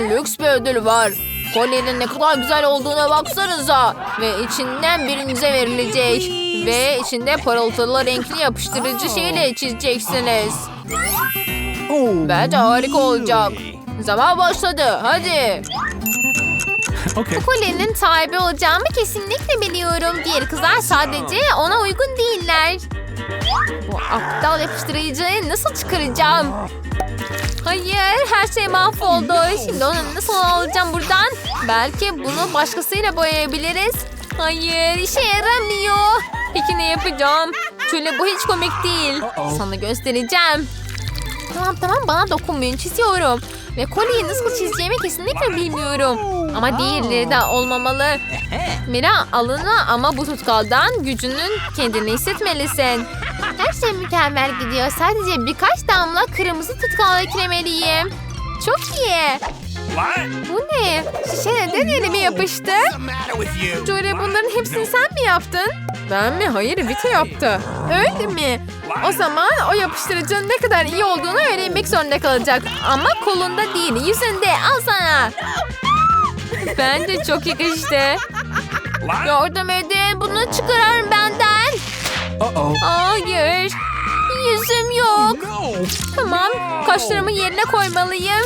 lüks bir ödül var. Kolyenin ne kadar güzel olduğuna baksanıza. Ve içinden birinize verilecek. Ve içinde parıltılı renkli yapıştırıcı şeyle çizeceksiniz. Bence harika olacak. Zaman başladı. Hadi. Okay. Kolyenin sahibi olacağımı kesinlikle biliyorum. Diğer kızlar sadece ona uygun değiller. Bu aptal yapıştırıcıyı nasıl çıkaracağım? Hayır, her şey mahvoldu. Şimdi onu nasıl alacağım buradan? Belki bunu başkasıyla boyayabiliriz. Hayır, işe yaramıyor. Peki ne yapacağım? Şöyle bu hiç komik değil. Sana göstereceğim. Tamam tamam bana dokunmayın çiziyorum. Ve kolyeyi nasıl çizeceğimi kesinlikle bilmiyorum. Ama diğerleri de olmamalı. Mira alına ama bu tutkaldan gücünün kendini hissetmelisin. Her şey mükemmel gidiyor. Sadece birkaç damla kırmızı tutkal eklemeliyim. Çok iyi. Bu ne? Neden elime yapıştı? Jory bunların hepsini sen mi yaptın? Ben mi? Hayır Vita yaptı. Öyle mi? O zaman o yapıştırıcının ne kadar iyi olduğunu öğrenmek zorunda kalacak. Ama kolunda değil yüzünde al sana. Bence çok yakıştı. Yardım edin bunu çıkarın benden. Hayır. Yüzüm yok. Tamam kaşlarımı yerine koymalıyım.